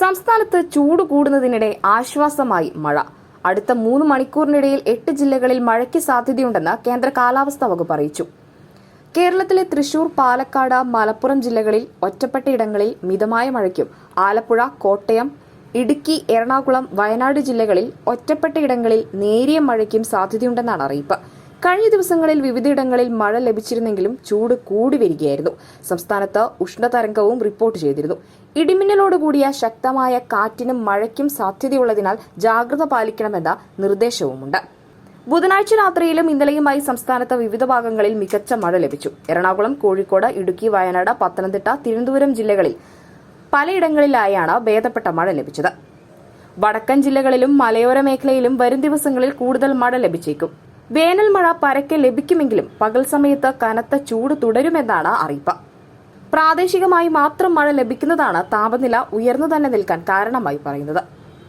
സംസ്ഥാനത്ത് ചൂട് കൂടുന്നതിനിടെ ആശ്വാസമായി മഴ. അടുത്ത മൂന്ന് മണിക്കൂറിനിടയിൽ എട്ട് ജില്ലകളിൽ മഴയ്ക്ക് സാധ്യതയുണ്ടെന്ന് കേന്ദ്ര കാലാവസ്ഥാ വകുപ്പ് അറിയിച്ചു. കേരളത്തിലെ തൃശൂർ പാലക്കാട് മലപ്പുറം ജില്ലകളിൽ ഒറ്റപ്പെട്ടയിടങ്ങളിൽ മിതമായ മഴയ്ക്കും ആലപ്പുഴ കോട്ടയം ഇടുക്കി എറണാകുളം വയനാട് ജില്ലകളിൽ ഒറ്റപ്പെട്ടയിടങ്ങളിൽ നേരിയ മഴയ്ക്കും സാധ്യതയുണ്ടെന്നാണ് അറിയിപ്പ്. കഴിഞ്ഞ ദിവസങ്ങളിൽ വിവിധയിടങ്ങളിൽ മഴ ലഭിച്ചിരുന്നെങ്കിലും ചൂട് കൂടി വരികയായിരുന്നു. സംസ്ഥാനത്ത് ഉഷ്ണതരംഗവും റിപ്പോർട്ട് ചെയ്തിരുന്നു. ഇടിമിന്നലോടുകൂടിയ ശക്തമായ കാറ്റിനും മഴയ്ക്കും സാധ്യതയുള്ളതിനാൽ ജാഗ്രത പാലിക്കണമെന്ന നിർദ്ദേശവുമുണ്ട്. ബുധനാഴ്ച രാത്രിയിലും ഇന്നലെയുമായി സംസ്ഥാനത്ത് വിവിധ ഭാഗങ്ങളിൽ മികച്ച മഴ ലഭിച്ചു. എറണാകുളം കോഴിക്കോട് ഇടുക്കി വയനാട് പത്തനംതിട്ട തിരുവനന്തപുരം ജില്ലകളിൽ പലയിടങ്ങളിലായാണ് ഭേദപ്പെട്ട മഴ ലഭിച്ചത്. വടക്കൻ ജില്ലകളിലും മലയോര മേഖലയിലും വരും ദിവസങ്ങളിൽ കൂടുതൽ മഴ ലഭിച്ചേക്കും. വേനൽ മഴ പരക്കെ ലഭിക്കുമെങ്കിലും പകൽ സമയത്ത് കനത്ത ചൂട് തുടരുമെന്നാണ് അറിയിപ്പ്. പ്രാദേശികമായി മാത്രം മഴ ലഭിക്കുന്നതാണ് താപനില ഉയർന്നു തന്നെ നിൽക്കാൻ കാരണമായി പറയുന്നത്.